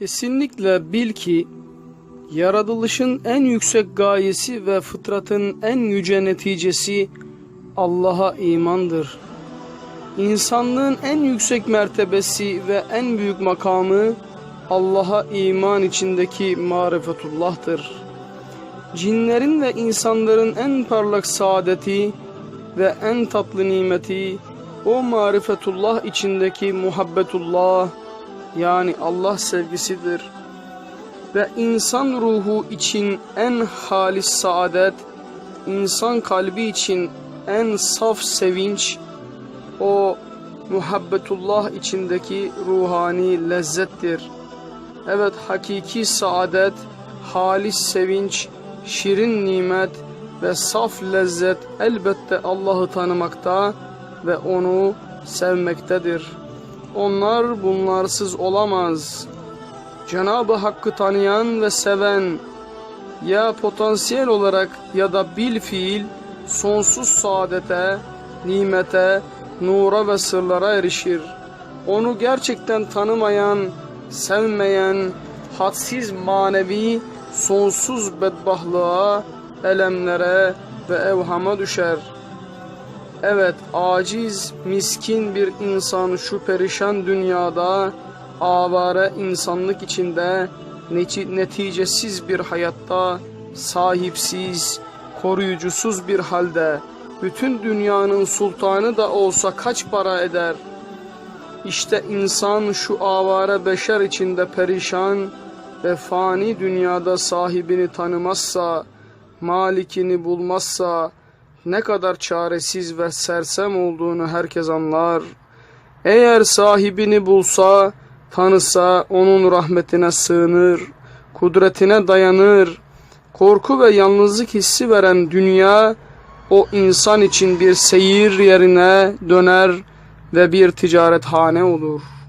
Kesinlikle bil ki yaratılışın en yüksek gayesi ve fıtratın en yüce neticesi Allah'a imandır. İnsanlığın en yüksek mertebesi ve en büyük makamı Allah'a iman içindeki marifetullah'tır. Cinlerin ve insanların en parlak saadeti ve en tatlı nimeti o marifetullah içindeki muhabbetullah yani Allah sevgisidir. Ve insan ruhu için en halis saadet, insan kalbi için en saf sevinç, o muhabbetullah içindeki ruhani lezzettir. Evet hakiki saadet, halis sevinç, şirin nimet ve saf lezzet elbette Allah'ı tanımakta ve onu sevmektedir. Onlar bunlarsız olamaz. Cenab-ı Hakk'ı tanıyan ve seven ya potansiyel olarak ya da bil fiil sonsuz saadete, nimete, nura ve sırlara erişir. Onu gerçekten tanımayan, sevmeyen, hadsiz manevi, sonsuz bedbahtlığa, elemlere ve evhama düşer. Evet, aciz, miskin bir insan şu perişan dünyada, avare insanlık içinde, neti- neticesiz bir hayatta, sahipsiz, koruyucusuz bir halde, bütün dünyanın sultanı da olsa kaç para eder? İşte insan şu avare beşer içinde perişan ve fani dünyada sahibini tanımazsa, malikini bulmazsa, ne kadar çaresiz ve sersem olduğunu herkes anlar. Eğer sahibini bulsa, tanısa onun rahmetine sığınır, kudretine dayanır. Korku ve yalnızlık hissi veren dünya, o insan için bir seyir yerine döner ve bir ticarethane olur.''